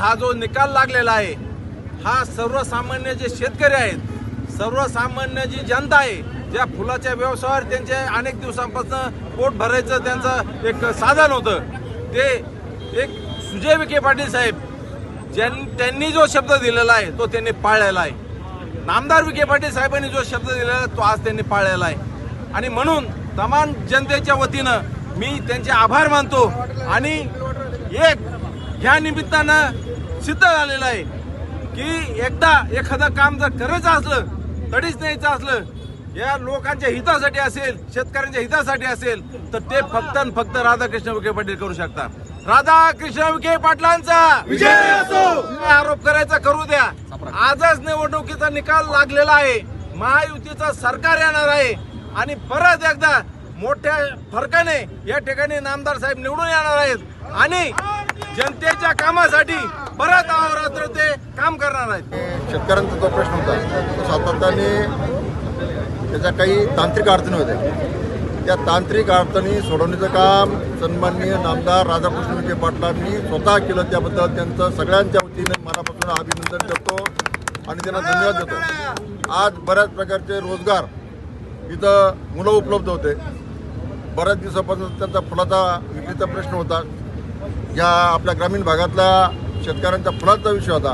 हा जो निकाल लागलेला आहे हा सर्वसामान्य जे शेतकरी आहेत सर्वसामान्य जी जनता आहे ज्या फुलाच्या व्यवसायावर त्यांचे अनेक दिवसांपासून पोट भरायचं त्यांचं एक साधन होतं. ते एक सुजय विखे पाटील साहेब ज्यां त्यांनी जो शब्द दिलेला आहे तो त्यांनी पाळलेला आहे. नामदार विखे पाटील साहेबांनी जो शब्द दिलेला आहे तो आज त्यांनी पाळलेला आहे. आणि म्हणून तमाम जनतेच्या वतीनं मी त्यांचे आभार मानतो आणि एक ह्या निमित्तानं सिद्ध झालेलं आहे की एकदा एखादं काम जर करायचं असलं तडीच न्यायचं असलं या लोकांच्या हितासाठी असेल शेतकऱ्यांच्या हितासाठी असेल तर ते फक्त आणि फक्त राधाकृष्ण विखे पाटील करू शकतात. राधाकृष्ण विखे पाटलांचा विजय असो! आरोप करायचा करू द्या. आजच निवडणुकीचा निकाल लागलेला आहे. महायुतीचं सरकार येणार आहे. आणि परत एकदा मोठ्या फरकाने या ठिकाणी नामदार साहेब निवडून येणार आहेत. आणि जनतेच्या कामासाठी परत अहोरात्र ते काम करणार आहेत. शेतकऱ्यांचा जो प्रश्न होता. तो सातत्याने त्याच्या काही तांत्रिक अडचणी होत्या. त्या तांत्रिक अडचणी सोडवण्याचं काम सन्माननीय नामदार राधाकृष्ण विखे पाटलांनी स्वतः केलं. त्याबद्दल त्यांचं सगळ्यांच्या वतीने मनापासून अभिनंदन करतो आणि त्यांना धन्यवाद देतो. आज बऱ्याच प्रकारचे रोजगार इथं मुलं उपलब्ध होते. बऱ्याच दिवसापासून त्यांचा फुलाचा विक्रीचा प्रश्न होता. या आपल्या ग्रामीण भागातल्या शेतकऱ्यांचा फुलाचा विषय होता.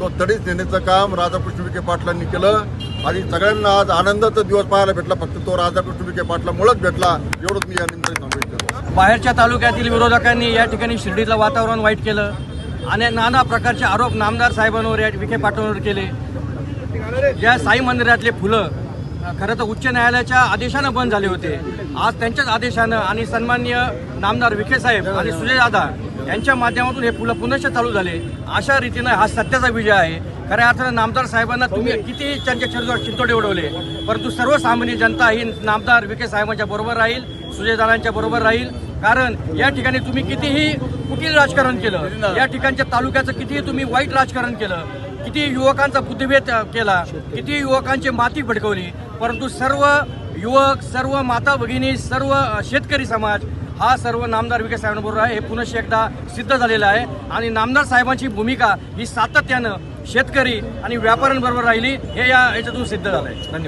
तो तडीच नेण्याचं काम राधाकृष्ण विखे पाटलांनी केलं. आणि सगळ्यांना आज आनंदाचा दिवस पाहायला भेटला. फक्त तो राधाकृष्ण विखे पाटलामुळेच भेटला. एवढंच मी या निमित्ताने सांगू इच्छितो. बाहेरच्या तालुक्यातील विरोधकांनी या ठिकाणी शिर्डीचं वातावरण वाईट केलं. आणि नाना प्रकारचे आरोप नामदार साहेबांवर या विखे पाटलांवर केले. या साई मंदिरातले फुलं खरं तर उच्च न्यायालयाच्या आदेशानं बंद झाले होते. आज त्यांच्याच आदेशानं आणि सन्मान्य नामदार विखे साहेब आणि सुजय दादा यांच्या माध्यमातून हे पुलं पुनश्च चालू झाले. अशा रीतीनं हा सत्याचा विजय आहे. खऱ्या अर्थानं नामदार साहेबांना तुम्ही किती त्यांच्या शरीरावर चिंतोडे उडवले परंतु सर्वसामान्य जनता ही नामदार विखे साहेबांच्या बरोबर राहील सुजयदारांच्या बरोबर राहील. कारण या ठिकाणी तुम्ही कितीही कुटील राजकारण केलं या ठिकाणच्या तालुक्याचं कितीही तुम्ही वाईट राजकारण केलं किती युवकांचा बुद्धिभेद केला किती युवकांची माती भडकवली परंतु सर्व युवक सर्व माता भगिनी सर्व शेतकरी समाज हा सर्व नामदार विकास साहेबांबरोबर आहे. हे पुनश्च एकदा सिद्ध झालेलं आहे. आणि नामदार साहेबांची भूमिका ही सातत्यानं शेतकरी आणि व्यापाऱ्यांबरोबर राहिली. हे या याच्यातून सिद्ध झालं आहे धन्यवाद.